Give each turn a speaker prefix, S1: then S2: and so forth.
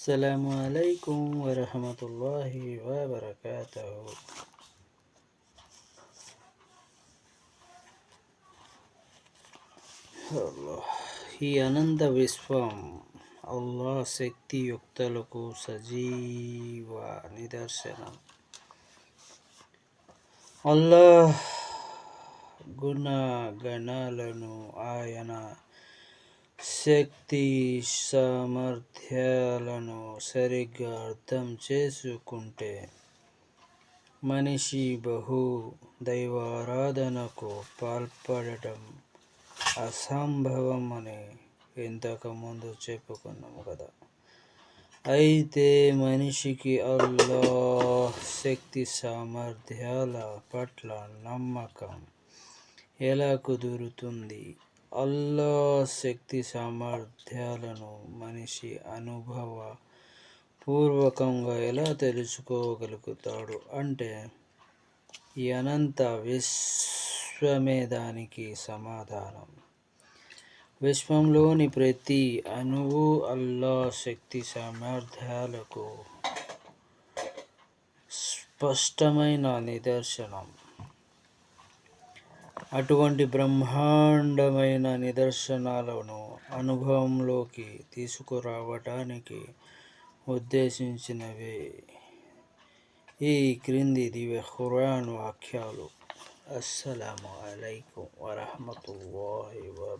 S1: আসসালামু আলাইকুম ওরহমতুল্লাহি ওবরাকাত ही आनंद विश्वम अल्लाह शक्तियुक्तलकु सजीव निदर्शनम అల్లాహ్ గుణ గణాలను ఆయన శక్తి సామర్థ్యాలను సరిగ్గా అర్థం చేసుకుంటే మనిషి బహు దైవారాధనకు పాల్పడటం అసంభవం అని ఇంతకుముందు చెప్పుకున్నాము కదా. అయితే మనిషికి అల్లా శక్తి సామర్థ్యాల పట్ల నమ్మకం ఎలా కుదురుతుంది? అల్లా శక్తి సామర్థ్యాలను మనిషి అనుభవ పూర్వకంగా ఎలా తెలుసుకోగలుగుతాడు అంటే ఈ అనంత విశ్వమే దానికి సమాధానం. విశ్వంలోని ప్రతి అణువు అల్లా శక్తి సామర్థ్యాలకు స్పష్టమైన నిదర్శనం. అటువంటి బ్రహ్మాండమైన నిదర్శనాలను అనుభవంలోకి తీసుకురావటానికి ఉద్దేశించినవే. ఈ క్రింది దివ్య ఖురాన్ వాక్యాలు. అస్సలాము అలైకుం వరహమతుల్లాహి వబర్కాతుహు